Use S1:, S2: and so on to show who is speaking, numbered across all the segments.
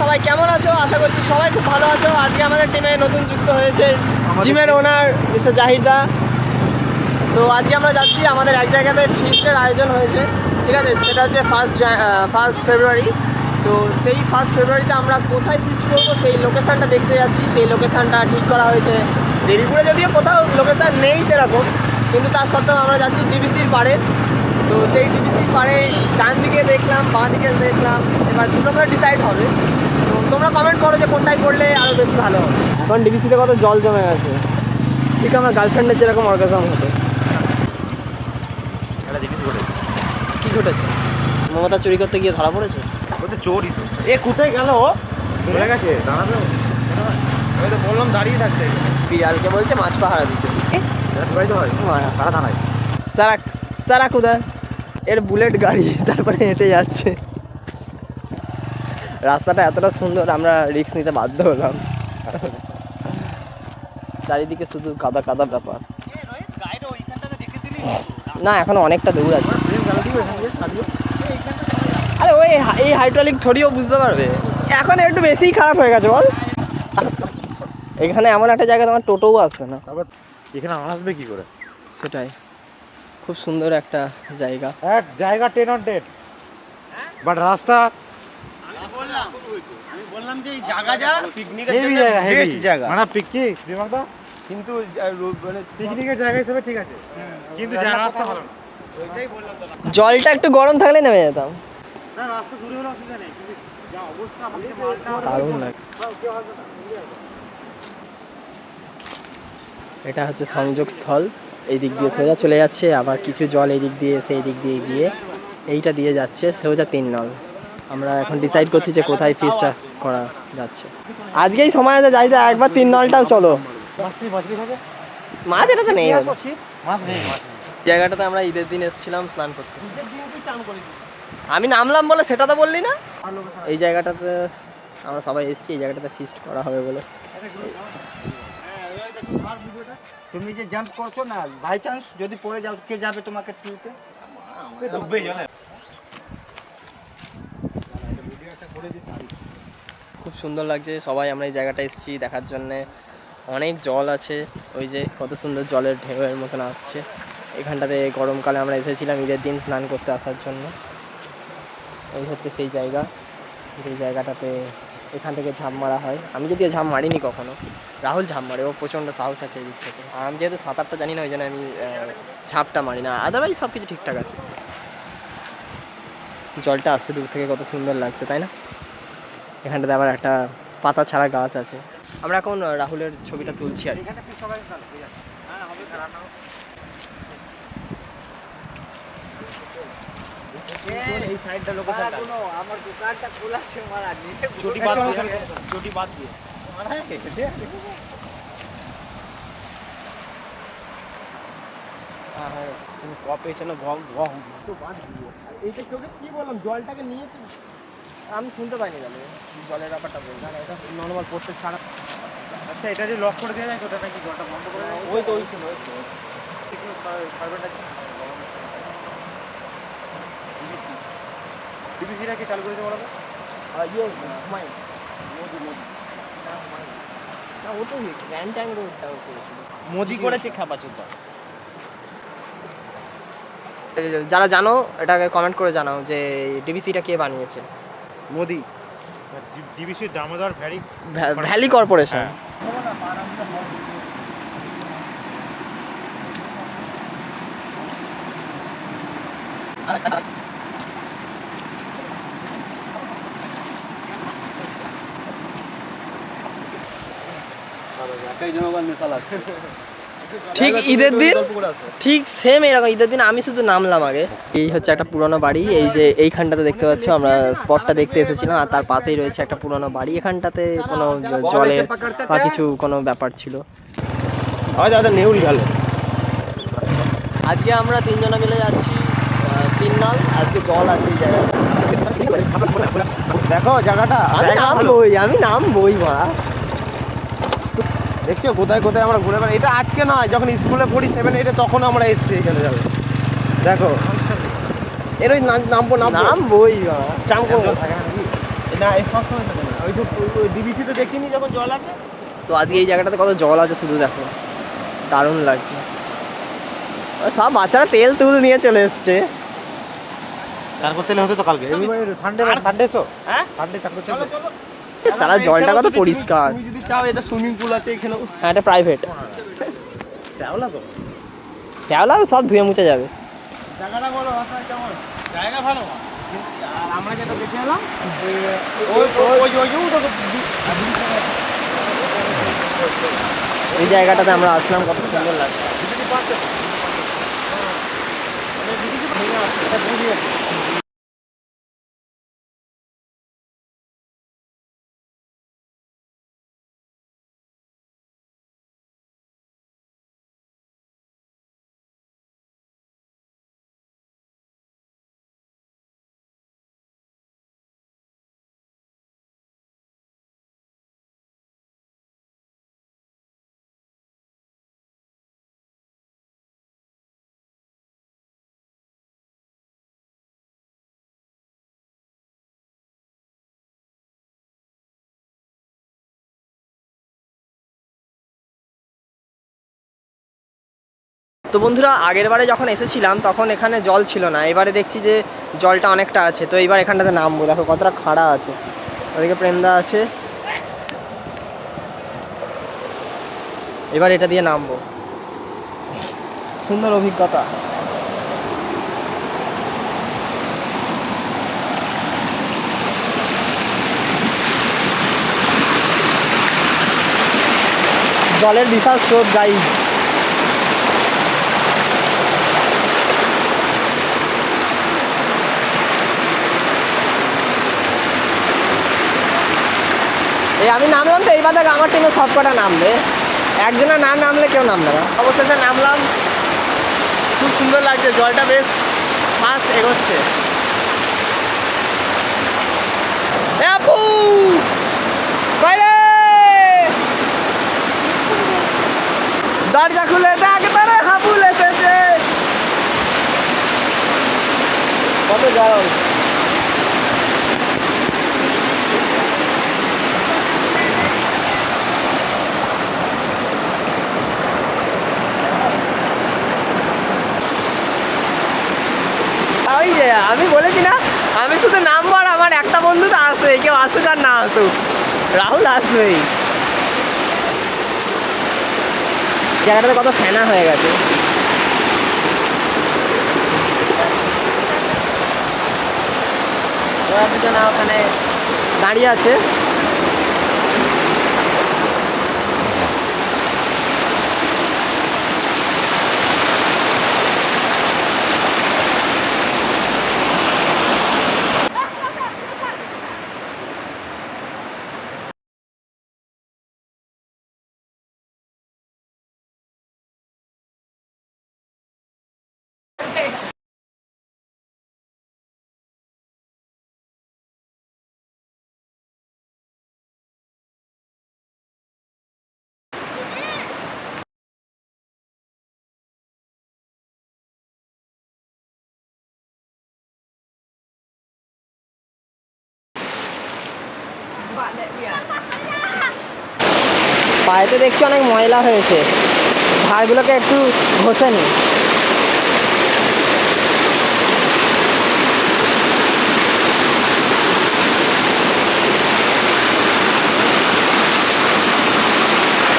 S1: সবাই কেমন আছো? আশা করছি সবাই খুব ভালো আছো। আজকে আমাদের টিমে নতুন যুক্ত হয়েছে জিমের ওনার মিস্টার জাহিদা তো আজকে আমরা যাচ্ছি আমাদের এক জায়গাতে ফিস্টের আয়োজন হয়েছে ঠিক আছে? সেটা হচ্ছে ফার্স্ট ফার্স্ট ফেব্রুয়ারি তো সেই ফার্স্ট ফেব্রুয়ারিতে আমরা কোথায় ফিস্ট করব সেই লোকেশানটা দেখতে যাচ্ছি। সেই লোকেশানটা ঠিক করা হয়েছে দেরিপুরে যদিও কোথাও লোকেশান নেই সেরকম কিন্তু তার সত্ত্বেও আমরা যাচ্ছি ডিবিসির পাড়ে। তো সেই ডিবিসির পাড়ে ডান দিকে দেখলাম বাঁ দিকে দেখলাম এবার দুটো করে ডিসাইড হবে। তো তোমরা কমেন্ট করো যে কোনটাই করলে আরও বেশি ভালো হবে। এখন ডিবিসিতে কত জল জমে গেছে। ঠিক আমার গার্লফ্রেন্ডের যেরকম অর্গাজম হতো।
S2: একটা জিনিস ঘটে
S1: কি ঘটেছে? মমতা চুরি করতে গিয়ে ধরা পড়েছে?
S2: ও তো চোরই তো। এ কোথায় গেল ও? চলে গেছে দাঁড়াবে? আমি তো বললাম দাঁড়িয়ে থাকতে।
S1: বিড়ালকে বলছে মাছ পাহারা দিতে।
S2: হয়। তারা দাঁড়ায়
S1: সারা সারা কোথায় এর বুলেট গাড়ি তারপরে হেঁটে যাচ্ছে। রাস্তাটা এতটা সুন্দর আমরা রিক্স নিতে বাধ্য হলাম। চারিদিকে শুধু কাদা কাদা ব্যাপার। না এখনও অনেকটা দূর আছে। আরে ওই এই হাইড্রোলিক থরিও বুঝতে পারবে। এখন একটু বেশিই খারাপ হয়ে গেছে বল। এখানে এমন একটা জায়গা তোমার টোটোও আসবে না।
S2: এখানে আসবে কি করে?
S1: সেটাই। খুব সুন্দর একটা জায়গা।
S2: এক জায়গা টেন অন টেন বাট রাস্তা
S3: আমি বললাম যে জায়গা যা পিকনিকের জন্য বেস্ট জায়গা।
S2: মানে পিকনিক কিন্তু মানে পিকনিকের জায়গা হিসেবে ঠিক আছে। কিন্তু যা রাস্তা ভালো
S3: ওইটাই বললাম
S1: জলটা একটু গরম থাকলে নেমে যেতাম।
S2: না রাস্তা দূরে হলে অসুবিধা নেই কিন্তু যা অবস্থা আমাদের মালটা
S1: দারুণ লাগে। এটা হচ্ছে সংযোগ স্থল এই দিক দিয়ে সোজা চলে যাচ্ছে আবার কিছু জল এই দিক দিয়ে এসে এই দিক দিয়ে গিয়ে এইটা দিয়ে যাচ্ছে সোজা তিন নল। আমরা এখন ডিসাইড করছি যে কোথায় ফিসটা করা যাচ্ছে। আজকেই সময় আছে যাই একবার তিন নলটাও চলো। মাছ নেই
S2: মাছ নেই
S1: জায়গাটাতে আমরা ঈদের দিন এসেছিলাম স্নান করতে। আমি নামলাম বলে সেটা তো বললি না? এই জায়গাটাতে আমরা সবাই এসেছি এই জায়গাটাতে ফিস্ট করা হবে বলে।
S3: তুমি যে জাম্প করছ না বাই চান্স যদি পড়ে যাও, কে যাবে তোমাকে তুলতে?
S2: ডুববে জলে
S1: খুব সুন্দর লাগছে, সবাই আমরা এই জায়গাটা এসেছি দেখার জন্যে। অনেক জল আছে, ওই যে কত সুন্দর জলের ঢেউয়ের মতন আসছে। এখানটাতে গরমকালে আমরা এসেছিলাম, ঈদের দিন স্নান করতে আসার জন্য। এই হচ্ছে সেই জায়গা যেই জায়গাটাতে এখান থেকে ঝাঁপ মারা হয়। আমি যদিও ঝাঁপ মারিনি কখনো। রাহুল ঝাঁপ মারে, ও প্রচণ্ড সাহস আছে এই দিক থেকে। আর আমি যেহেতু সাঁতারটা জানি না, ওই জন্য আমি ঝাঁপটা মারি না। আদারওয়াইজ সব কিছু ঠিকঠাক আছে। জলটা আসছে দূর থেকে, কত সুন্দর লাগছে, তাই না? এখানটাতে আবার একটা পাতা ছাড়া গাছ আছে। আমরা এখন রাহুলের ছবিটা তুলছি আর। হ্যাঁ হ্যাঁ
S2: ক
S1: বললাম জলটাকে আমি শুনতে পাইনি জলের ব্যাপারটা বলছি না এটা নর্মাল পোস্টে ছাড়া
S2: আচ্ছা এটা যে লক করে দেওয়া যায় ওটা নাকি জলটা বন্ধ করে
S1: ওই তো ওই ছিল
S2: বিবিসিটা কি চালু করেছে বলো
S1: ইয়ে হুমায়ুন। মোদি মোদি। না ও তো গ্র্যান্ড ট্যাং রোডটা করেছিল।
S3: মোদি করেছে
S1: যারা জানো এটাকে কমেন্ট করে জানাও যে ডিবিসিটা কে বানিয়েছে।
S3: মোদি।
S2: ডিবিসির দামোদর
S1: ভ্যালি ভ্যালি কর্পোরেশন।
S2: হ্যাঁ।
S1: ঠিক ঈদের দিন? ঠিক সেম এরকম ঈদের দিন আমি শুধু নামলাম আগে। এই হচ্ছে একটা পুরনো বাড়ি এই যে এইখানটাতে দেখতে পাচ্ছ আমরা স্পটটা দেখতে এসেছিলাম আর তার পাশেই রয়েছে একটা পুরনো বাড়ি। এখানটাতে কোনো জলের বা কিছু কোনো ব্যাপার ছিল। আজকে আমরা তিনজনে মিলে যাচ্ছি তিন নল। আজকে জল আছে এই জায়গায়।
S2: দেখো জায়গাটা।
S1: আমি। নামবই আমি নামবই মা।
S2: দেখছ? কোথায় কোথায় আমরা ঘুরে বেড়াই? এটা আজকে নয় যখন স্কুলে পড়ি সেভেন এইটে তখন আমরা এসেছি এখানে যাবে। দেখো। এর ওই নাম- নামবো নামবো
S1: নামবই মা
S2: চান করব। না এই সব সময় থাকে না। ওই তো ডিবিসিতে দেখিনি যখন জল আছে।
S1: তো আজকে এই জায়গাটাতে কত জল আছে শুধু দেখো। দারুণ লাগছে। সব বাচ্চারা তেল তুল নিয়ে চলে এসছে।
S2: তারপর তেলে হতো তো কালকে। সানডে সানডে তো
S1: হ্যাঁ?
S2: সানডে চাকরি চলো।
S1: সারা জলটা কত পরিষ্কার।
S2: তুমি যদি চাও এটা সুইমিং পুল আছে এখানেও
S1: হ্যাঁ এটা প্রাইভেট
S2: শ্যাওলা তো।
S1: শ্যাওলা সব ধুয়ে মুছে যাবে।
S2: জায়গাটা বলো কেমন? জায়গা ভালো। আর আমরা যেটা দেখে এলাম ওই ওই ওই ওই ওই
S1: এই জায়গাটাতে আমরা আসলাম কত সুন্দর লাগছে। তো বন্ধুরা, আগের বারে যখন এসেছিলাম তখন এখানে জল ছিল না। এবারে দেখছি যে জলটা অনেকটা আছে। তো এবার এখানটাতে নামবো। দেখো কতটা খাড়া আছে। ওদিকে প্রেমদা আছে। এবার এটা দিয়ে নামবো। সুন্দর অভিজ্ঞতা। জলের বিশাল স্রোত গাই আমি নামলাম তো, এইবার দেখ আমার টিমে সব কটা নামবে। একজনের না নামলে কেউ নামবে না। অবশেষে নামলাম। খুব সুন্দর লাগছে, জলটা বেশ ফাস্ট এগোচ্ছে। আপু! দরজা খুলে দেখ, তারে হাবুল এসেছে। কত গরম ওই যে আমি বলেছি না আমি শুধু নামবো আর আমার একটা বন্ধু তো কেউ আসুক আর না আসুক। রাহুল জায়গাটাতে কত ফেনা হয়ে গেছে। ওখানে দাঁড়িয়ে আছে। পায়েতে দেখছি অনেক ময়লা হয়েছে ধারগুলোকে একটু ঘষে নি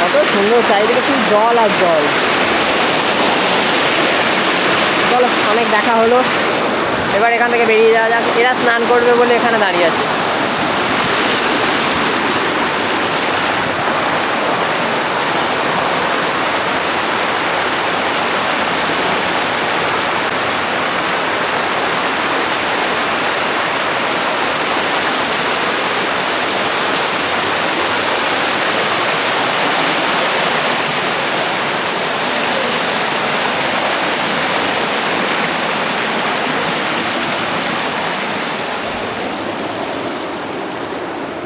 S1: কত সুন্দর চারিদিকে শুধু জল আর জল। চলো, অনেক দেখা হলো। এবার এখান থেকে বেরিয়ে যাওয়া যাক। এরা স্নান করবে বলে এখানে দাঁড়িয়ে আছে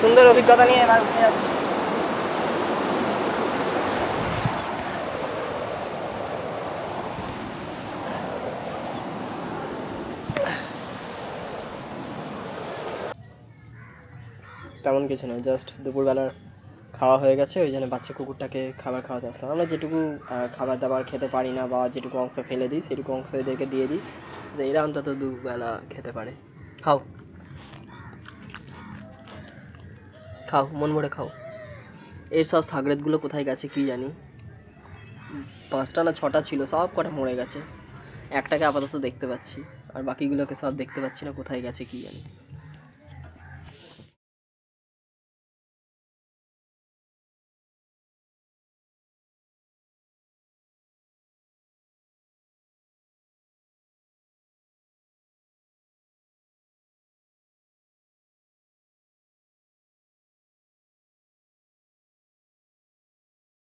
S1: সুন্দর অভিজ্ঞতা নিয়ে এবার উঠে যাচ্ছি। তেমন কিছু নয় জাস্ট দুপুরবেলার খাওয়া হয়ে গেছে, ওই জন্য বাচ্চা কুকুরটাকে খাবার খাওয়াতে আসলাম। আমরা যেটুকু খাবার দাবার খেতে পারি না বা যেটুকু অংশ ফেলে দিই, সেটুকু অংশ এদেরকে দিয়ে দিই। এরা অন্তত দুবেলা খেতে পারে। খাও। খাও, মন ভরে খাও। এর সব সাগরেতগুলো কোথায় গেছে কি জানি। পাঁচটা না ছটা ছিল, সব কটা মরে গেছে। একটাকে আপাতত দেখতে পাচ্ছি, আর বাকিগুলোকে সব দেখতে পাচ্ছি না কোথায় গেছে কি জানি।